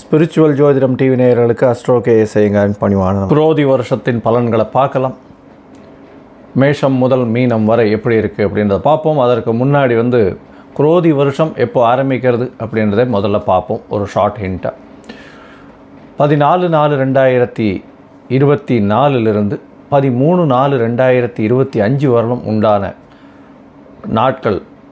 Spiritual ஜோதிடம் TV நேயர்களுக்கு astro K செய்யுங்க பணிவான குரோதி வருஷத்தின் பலன்களை பார்க்கலாம் மேஷம் முதல் மீனம் வரை எப்படி இருக்குது அப்படின்றத பார்ப்போம் அதற்கு முன்னாடி வந்து குரோதி வருஷம் எப்போ ஆரம்பிக்கிறது அப்படின்றத முதல்ல பார்ப்போம் ஒரு ஷார்ட் ஹிண்ட்டாக பதினாலு நாலு ரெண்டாயிரத்தி இருபத்தி நாலுலேருந்து பதிமூணு நாலு ரெண்டாயிரத்தி இருபத்தி அஞ்சு வரலும் உண்டான நாட்கள்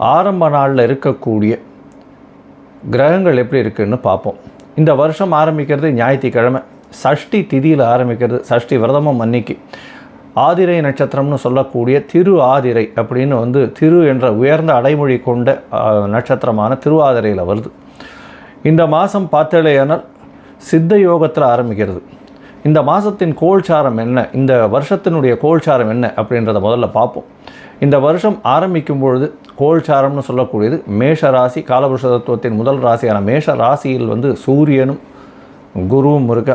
ஆரம்ப நாளில் இருக்கக்கூடிய கிரகங்கள் எப்படி இருக்குன்னு பார்ப்போம். இந்த வருஷம் ஆரம்பிக்கிறது ஞாயிற்றுக்கிழமை. சஷ்டி திதியில் ஆரம்பிக்கிறது சஷ்டி விரதமும் அன்னைக்கு. ஆதிரை நட்சத்திரம்னு சொல்லக்கூடிய திரு ஆதிரை அப்படின்னு வந்து திரு என்ற உயர்ந்த அடைமொழி கொண்ட நட்சத்திரமான திருவாதிரையில் வருது. இந்த மாதம் பார்த்தலையானால் சித்த யோகத்தில் ஆரம்பிக்கிறது. இந்த மாதத்தின் கோல்சாரம் என்ன? இந்த வருஷத்தினுடைய கோல்சாரம் என்ன? அப்படின்றத முதல்ல பார்ப்போம். இந்த வருஷம் ஆரம்பிக்கும் பொழுது கோல்சாரம்னு சொல்லக்கூடியது மேஷ ராசி காலபுருஷ தத்துவத்தின் முதல் ராசியான மேஷ ராசியில் வந்து சூரியனும் குருவும் இருக்க.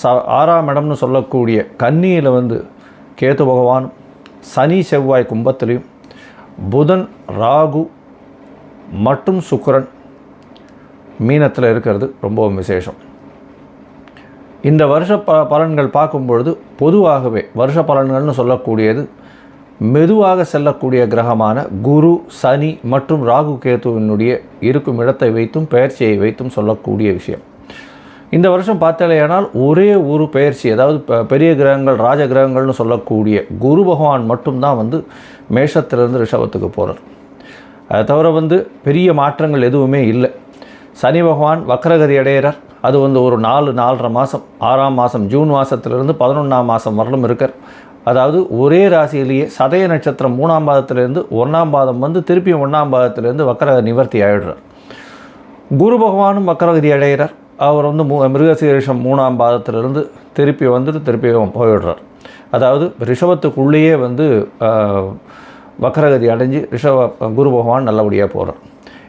ச ஆறாம் இடம்னு சொல்லக்கூடிய கன்னியில் வந்து கேது பகவானும் சனி செவ்வாய் கும்பத்திலையும் புதன் ராகு மற்றும் சுக்கரன் மீனத்தில் இருக்கிறது ரொம்பவும் விசேஷம். இந்த வருஷ ப பலன்கள் பார்க்கும்பொழுது பொதுவாகவே வருஷ பலன்கள்னு சொல்லக்கூடியது மெதுவாக செல்லக்கூடிய கிரகமான குரு சனி மற்றும் ராகு கேத்துவினுடைய இருக்கும் இடத்தை வைத்தும் பெயர்ச்சியை வைத்தும் சொல்லக்கூடிய விஷயம். இந்த வருஷம் பார்த்தாலேயானால் ஒரே ஒரு பெயர்ச்சி அதாவது பெரிய கிரகங்கள் ராஜ கிரகங்கள்னு சொல்லக்கூடிய குரு பகவான் மட்டும்தான் வந்து மேஷத்திலிருந்து ரிஷபத்துக்கு போகிறார் அதை தவிர வந்து பெரிய மாற்றங்கள் எதுவுமே இல்லை. சனி பகவான் வக்ரகதி அடையிறார். அது வந்து ஒரு நாலு நாலரை மாதம் ஆறாம் மாதம் ஜூன் மாதத்துலேருந்து பதினொன்றாம் மாதம் வரலும் இருக்கார். அதாவது ஒரே ராசியிலேயே சதய நட்சத்திரம் மூணாம் பாதத்திலேருந்து ஒன்றாம் பாதம் வந்து திருப்பி ஒன்றாம் பாதத்திலேருந்து வக்கர நிவர்த்தி ஆயிடுறார். குரு பகவானும் வக்கரகதி அடைகிறார். அவர் வந்து மூ மிருகசீரிஷம் மூணாம் பாதத்திலிருந்து திருப்பி வந்துட்டு திருப்பி போயிடுறார். அதாவது ரிஷபத்துக்குள்ளேயே வந்து வக்கரகதி அடைஞ்சு ரிஷப குரு பகவான் நல்லபடியாக போகிறார்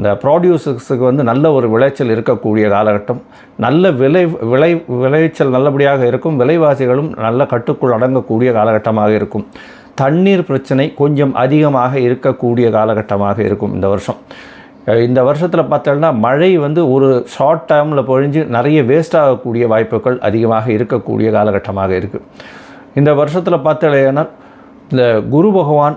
இந்த ப்ராடியூசர்ஸுக்கு வந்து நல்ல ஒரு விளைச்சல் இருக்கக்கூடிய காலகட்டம். நல்ல விளை விளை விளைச்சல் நல்லபடியாக இருக்கும். விலைவாசிகளும் நல்ல கட்டுக்குள் அடங்கக்கூடிய காலகட்டமாக இருக்கும். தண்ணீர் பிரச்சனை கொஞ்சம் அதிகமாக இருக்கக்கூடிய காலகட்டமாக இருக்கும் இந்த வருஷம். இந்த வருஷத்தில் பார்த்தோம்னா மழை வந்து ஒரு ஷார்ட் டேர்மில் பொழிஞ்சு நிறைய வேஸ்ட் ஆகக்கூடிய வாய்ப்புகள் அதிகமாக இருக்கக்கூடிய காலகட்டமாக இருக்குது இந்த வருஷத்தில் பார்த்தலையானால் இந்த குரு பகவான்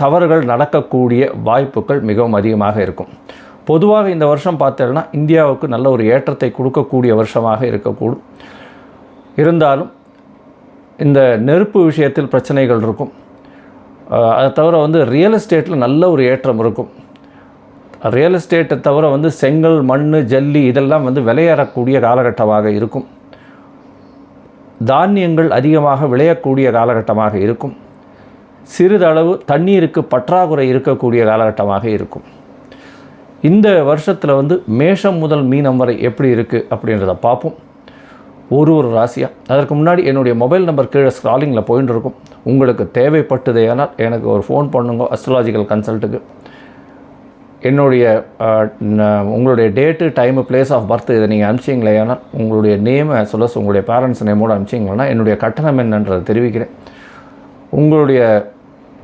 தவறுகள் நடக்கக்கூடிய வாய்ப்புகள் மிகவும் அதிகமாக இருக்கும். பொதுவாக இந்த வருஷம் பார்த்தோம்னா இந்தியாவுக்கு நல்ல ஒரு ஏற்றத்தை கொடுக்கக்கூடிய வருஷமாக இருக்கக்கூடும். இருந்தாலும் இந்த நெருப்பு விஷயத்தில் பிரச்சனைகள் இருக்கும். அதை தவிர வந்து ரியல் எஸ்டேட்டில் நல்ல ஒரு ஏற்றம் இருக்கும். ரியல் எஸ்டேட்டை தவிர வந்து செங்கல் மண் ஜல்லி இதெல்லாம் வந்து விளையாடக்கூடிய காலகட்டமாக இருக்கும். தானியங்கள் அதிகமாக விளையக்கூடிய காலகட்டமாக இருக்கும். சிறிதளவு தண்ணீருக்கு பற்றாக்குறை இருக்கக்கூடிய காலகட்டமாக இருக்கும். இந்த வருஷத்தில் வந்து மேஷம் முதல் மீனம் வரை எப்படி இருக்குது அப்படின்றத பார்ப்போம். ஒரு ஒரு ராசியாக அதற்கு முன்னாடி என்னுடைய மொபைல் நம்பர் கீழே ஸ்க்ராலிங்கில் போயின்னு இருக்கும் உங்களுக்கு தேவைப்பட்டதேனால் எனக்கு ஒரு ஃபோன் பண்ணுங்க அஸ்ட்ராலாஜிக்கல் கன்சல்ட்டுக்கு என்னுடைய உங்களுடைய date time place of birth இதை நீங்கள் அனுப்பிச்சிங்களேனால் உங்களுடைய நேமை சொல்ல உங்களுடைய பேரண்ட்ஸ் நேமோடு அனுப்பிச்சிங்களேன்னா என்னுடைய கட்டணம் என்னன்றதை தெரிவிக்கிறேன். உங்களுடைய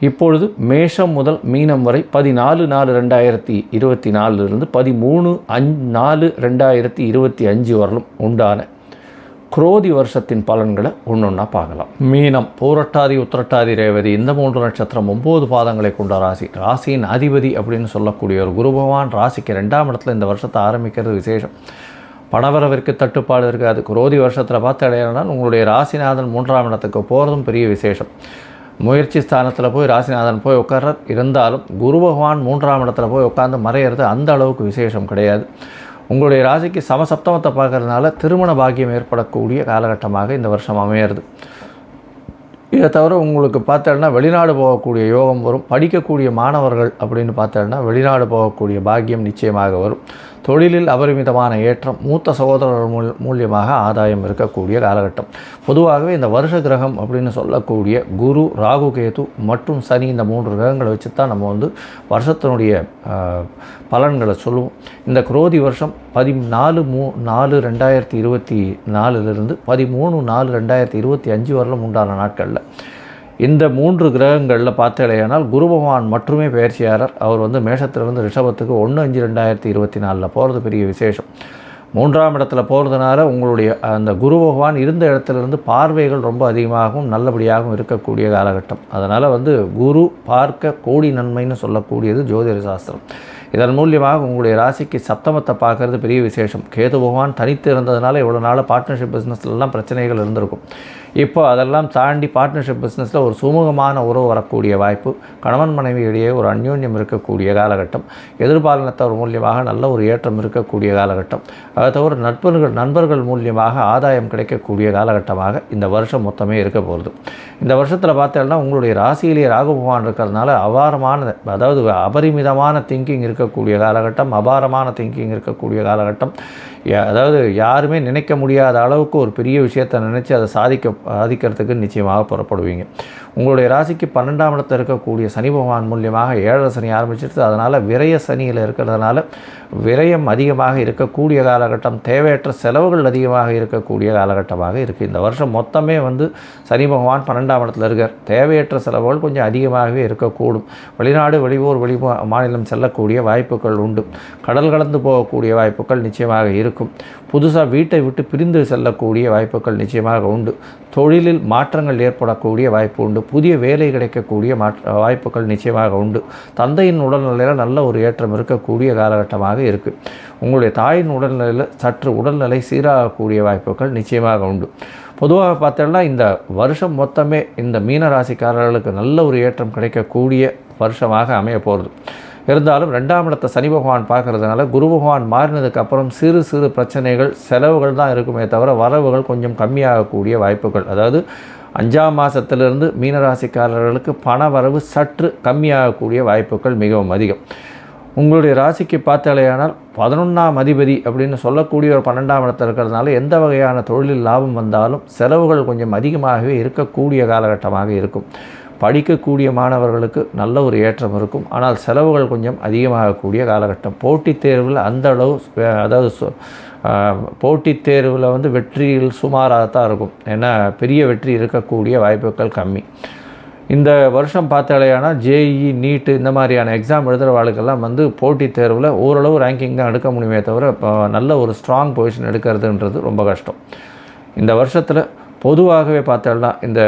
இப்பொழுது மேஷம் முதல் மீனம் வரை பதினாலு நாலு ரெண்டாயிரத்தி இருபத்தி நாலுலேருந்து பதிமூணு அஞ் நாலு ரெண்டாயிரத்தி இருபத்தி அஞ்சு வரலும் உண்டான குரோதி வருஷத்தின் பலன்களை ஒன்று ஒன்றா பார்க்கலாம். மீனம் பூரட்டாதி உத்திரட்டாதி ரேவதி இந்த மூன்று நட்சத்திரம் ஒம்பது பாதங்களை கொண்ட ராசி. ராசியின் அதிபதி அப்படின்னு சொல்லக்கூடிய ஒரு குரு பகவான் ராசிக்கு ரெண்டாம் இடத்துல இந்த வருஷத்தை ஆரம்பிக்கிறது விசேஷம். பணவரவிற்கு தட்டுப்பாடு இருக்காது. குரோதி வருஷத்தில் பார்த்து அடையணும்னா உங்களுடைய ராசிநாதன் மூன்றாம் இடத்துக்கு போகிறதும் பெரிய விசேஷம். முயற்சி ஸ்தானத்தில் போய் ராசிநாதன் போய் உட்கார்றார் இருந்தாலும் குரு பகவான் மூன்றாம் இடத்துல போய் உட்காந்து மறையிறது அந்த அளவுக்கு விசேஷம் கிடையாது. உங்களுடைய ராசிக்கு சமசப்தமத்தை பார்க்கறதுனால திருமண பாக்கியம் ஏற்படக்கூடிய காலகட்டமாக இந்த வருஷம் அமையிறது. இதை தவிர உங்களுக்கு பார்த்தோன்னா வெளிநாடு போகக்கூடிய யோகம் வரும். படிக்கக்கூடிய மாணவர்கள் அப்படின்னு பார்த்தோன்னா வெளிநாடு போகக்கூடிய பாக்கியம் நிச்சயமாக வரும். தொழிலில் அபரிமிதமான ஏற்றம் மூத்த சகோதரர் மூல் மூலியமாக ஆதாயம் இருக்கக்கூடிய காலகட்டம். பொதுவாகவே இந்த வருஷ கிரகம் அப்படின்னு சொல்லக்கூடிய குரு ராகு கேது மற்றும் சனி இந்த மூன்று கிரகங்களை வச்சு தான் நம்ம வந்து வருஷத்தினுடைய பலன்களை சொல்லுவோம். இந்த குரோதி வருஷம் பதினாலு மூ நாலு ரெண்டாயிரத்தி இருபத்தி நாலுலேருந்து பதிமூணு நாலு ரெண்டாயிரத்தி இருபத்தி அஞ்சு வரலும் உண்டான நாட்களில். இந்த மூன்று கிரகங்களில் பார்த்தலையானால் குரு பகவான் மட்டுமே பயிற்சியாளர். அவர் வந்து மேஷத்திலிருந்து ரிஷபத்துக்கு ஒன்று அஞ்சு ரெண்டாயிரத்தி இருபத்தி நாலில் போகிறது பெரிய விசேஷம். மூன்றாம் இடத்துல போகிறதுனால உங்களுடைய அந்த குரு பகவான் இருந்த இடத்துலேருந்து பார்வைகள் ரொம்ப அதிகமாகவும் நல்லபடியாகவும் இருக்கக்கூடிய காலகட்டம். அதனால் வந்து குரு பார்க்க கோடி நன்மைன்னு சொல்லக்கூடியது ஜோதிட சாஸ்திரம். இதன் மூலியமாக உங்களுடைய ராசிக்கு சப்தமத்தை பார்க்கறது பெரிய விசேஷம். கேது பகவான் தனித்து இருந்ததுனால இவ்வளோ நாள் பார்ட்னர்ஷிப் பிஸ்னஸ்லாம் பிரச்சனைகள் இருந்திருக்கும். இப்போ அதெல்லாம் தாண்டி பார்ட்னர்ஷிப் பிஸ்னஸில் ஒரு சுமூகமான உறவு வரக்கூடிய வாய்ப்பு கணவன் மனைவியிடையே ஒரு அந்யோன்யம் இருக்கக்கூடிய காலகட்டம் எதிர்பாலனத்தவர் மூலியமாக நல்ல ஒரு ஏற்றம் இருக்கக்கூடிய காலகட்டம். அதை தவிர நட்பர்கள் நண்பர்கள் மூலியமாக ஆதாயம் கிடைக்கக்கூடிய காலகட்டமாக இந்த வருஷம் மொத்தமே இருக்க போகிறது இந்த வருஷத்தில் பார்த்தோம்னா உங்களுடைய ராசியிலேயே ராகு பகவான் இருக்கிறதுனால அபாரமான அதாவது அபரிமிதமான திங்கிங் இருக்கக்கூடிய காலகட்டம் அபாரமான திங்கிங் இருக்கக்கூடிய காலகட்டம். அதாவது யாருமே நினைக்க முடியாத அளவுக்கு ஒரு பெரிய விஷயத்தை நினச்சி அதை சாதிக்க சாதிக்கிறதுக்கு நிச்சயமாக புறப்படுவீங்க. உங்களுடைய ராசிக்கு பன்னெண்டாம் இடத்தில் இருக்கக்கூடிய சனி பகவான் மூலியமாக ஏழரை சனி ஆரம்பிச்சிருச்சு. அதனால் விரய சனியில் இருக்கிறதுனால விரயம் அதிகமாக இருக்கக்கூடிய காலகட்டம் தேவையற்ற செலவுகள் அதிகமாக இருக்கக்கூடிய காலகட்டமாக இருக்குது இந்த வருஷம் மொத்தமே வந்து சனி பகவான் பன்னெண்டாம் இடத்துல இருக்கார். தேவையற்ற செலவுகள் கொஞ்சம் அதிகமாகவே இருக்கக்கூடும். வெளிநாடு வெளியூர் வெளி மாநிலம் செல்லக்கூடிய வாய்ப்புகள் உண்டு. கடல் கடந்து போகக்கூடிய வாய்ப்புகள் நிச்சயமாக இருக்கும். புதுசாக வீட்டை விட்டு பிரிந்து செல்லக்கூடிய வாய்ப்புகள் நிச்சயமாக உண்டு. தொழிலில் மாற்றங்கள் ஏற்படக்கூடிய வாய்ப்பு உண்டு. புதிய வேலை கிடைக்கக்கூடிய மாற்ற வாய்ப்புகள் நிச்சயமாக உண்டு. தந்தையின் உடல்நிலையில் நல்ல ஒரு ஏற்றம் இருக்கக்கூடிய காலகட்டமாக இருக்குது உங்களுடைய தாயின் உடல்நிலையில் சற்று உடல்நிலை சீராகக்கூடிய வாய்ப்புகள் நிச்சயமாக உண்டு. பொதுவாக பார்த்தோம்னா இந்த வருஷம் மொத்தமே இந்த மீனராசிக்காரர்களுக்கு நல்ல ஒரு ஏற்றம் கிடைக்கக்கூடிய வருஷமாக அமைய போகிறது இருந்தாலும் ரெண்டாம் இடத்தை சனி பகவான் பார்க்கறதுனால குரு பகவான் மாறினதுக்கு அப்புறம் சிறு சிறு பிரச்சனைகள் செலவுகள் தான் இருக்குமே தவிர வரவுகள் கொஞ்சம் கம்மியாகக்கூடிய வாய்ப்புகள். அதாவது அஞ்சாம் மாதத்திலிருந்து மீனராசிக்காரர்களுக்கு பண வரவு சற்று கம்மியாகக்கூடிய வாய்ப்புகள் மிகவும் அதிகம். உங்களுடைய ராசிக்கு பார்த்தாலேயானால் பதினொன்றாம் அதிபதி அப்படின்னு சொல்லக்கூடிய ஒரு பன்னெண்டாம் இடத்துல இருக்கிறதுனால எந்த வகையான தொழிலில் லாபம் வந்தாலும் செலவுகள் கொஞ்சம் அதிகமாகவே இருக்கக்கூடிய காலகட்டமாக இருக்கும். படிக்கக்கூடிய மாணவர்களுக்கு நல்ல ஒரு ஏற்றம் இருக்கும். ஆனால் செலவுகள் கொஞ்சம் அதிகமாகக்கூடிய காலகட்டம். போட்டித் தேர்வில் அந்த அளவு அதாவது சொ- போட்டித் தேர்வில் வந்து வெற்றியில் சுமாராக தான் இருக்கும். ஏன்னா பெரிய வெற்றி இருக்கக்கூடிய வாய்ப்புகள் கம்மி. இந்த வருஷம் பார்த்தாலேயானா ஜேஇ நீட்டு இந்த மாதிரியான எக்ஸாம் எழுதுகிறவாளுக்கெல்லாம் வந்து போட்டித் தேர்வில் ஓரளவு ரேங்கிங் தான் எடுக்க முடியுமே தவிர இப்போ நல்ல ஒரு ஸ்ட்ராங் பொசிஷன் எடுக்கிறதுன்றது ரொம்ப கஷ்டம். இந்த வருஷத்தில் பொதுவாகவே பார்த்தோம்னா இந்த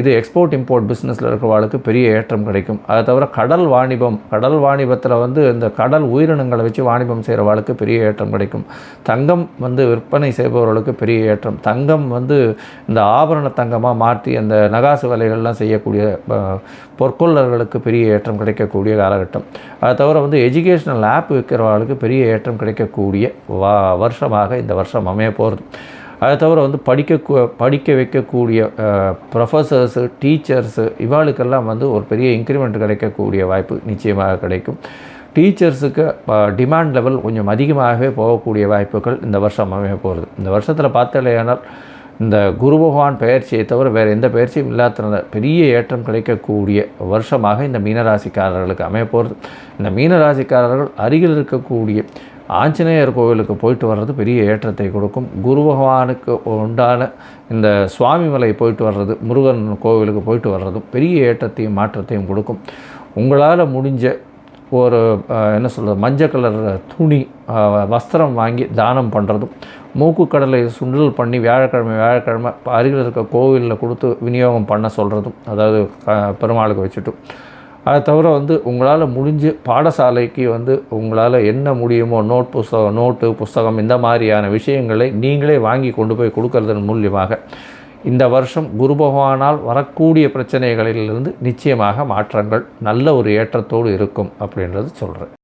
இது எக்ஸ்போர்ட் இம்போர்ட் பிஸ்னஸில் இருக்கிறவாளுக்கு பெரிய ஏற்றம் கிடைக்கும். அதை தவிர கடல் வாணிபம் கடல் வாணிபத்தில் வந்து இந்த கடல் உயிரினங்களை வச்சு வாணிபம் செய்கிறவாளுக்கு பெரிய ஏற்றம் கிடைக்கும். தங்கம் வந்து விற்பனை செய்பவர்களுக்கு பெரிய ஏற்றம். தங்கம் வந்து இந்த ஆபரண தங்கமாக மாற்றி அந்த நகாசு வேலைகள்லாம் செய்யக்கூடிய பொற்கொள்ளர்களுக்கு பெரிய ஏற்றம் கிடைக்கக்கூடிய காலகட்டம். அதை தவிர வந்து எஜுகேஷ்னல் ஆப் விற்கிறவர்களுக்கு பெரிய ஏற்றம் கிடைக்கக்கூடிய வா வருஷமாக இந்த வருஷம் அமைய போகிறது அதை தவிர வந்து படிக்க படிக்க வைக்கக்கூடிய ப்ரொஃபஸர்ஸு டீச்சர்ஸு இவாளுக்கெல்லாம் வந்து ஒரு பெரிய இன்க்ரிமெண்ட் கிடைக்கக்கூடிய வாய்ப்பு நிச்சயமாக கிடைக்கும். டீச்சர்ஸுக்கு டிமாண்ட் லெவல் கொஞ்சம் அதிகமாகவே போகக்கூடிய வாய்ப்புகள் இந்த வருஷம் அமைய போகிறது இந்த வருஷத்தில் பார்த்தாலேயானால் இந்த குரு பகவான் பயிற்சியை தவிர வேறு எந்த பயிற்சியும் இல்லாத பெரிய ஏற்றம் கிடைக்கக்கூடிய வருஷமாக இந்த மீனராசிக்காரர்களுக்கு அமைய போகிறது இந்த மீனராசிக்காரர்கள் அருகில் இருக்கக்கூடிய ஆஞ்சநேயர் கோவிலுக்கு போயிட்டு வர்றது பெரிய ஏற்றத்தை கொடுக்கும். குரு பகவானுக்கு உண்டான இந்த சுவாமிமலை போயிட்டு வர்றது முருகன் கோவிலுக்கு போயிட்டு வர்றதும் பெரிய ஏற்றத்தையும் மாற்றத்தையும் கொடுக்கும். உங்களால் முடிஞ்ச ஒரு என்ன சொல்கிறது மஞ்சள் கலர் துணி வஸ்திரம் வாங்கி தானம் பண்ணுறதும் மூக்கு கடலை சுண்டல் பண்ணி வியாழக்கிழமை வியாழக்கிழமை அருகில் இருக்க கோவிலில் கொடுத்து விநியோகம் பண்ண சொல்கிறதும் அதாவது பெருமாளுக்கு வச்சுட்டு அதை தவிர வந்து உங்களால் முடிஞ்சு பாடசாலைக்கு வந்து உங்களால் என்ன முடியுமோ நோட் புஸ்தகம் நோட்டு புஸ்தகம் இந்த மாதிரியான விஷயங்களை நீங்களே வாங்கி கொண்டு போய் கொடுக்கறதன் மூலியமாக இந்த வருஷம் குரு பகவானால் வரக்கூடிய பிரச்சனைகளிலிருந்து நிச்சயமாக மாற்றங்கள் நல்ல ஒரு ஏற்றத்தோடு இருக்கும் அப்படின்றது சொல்கிறேன்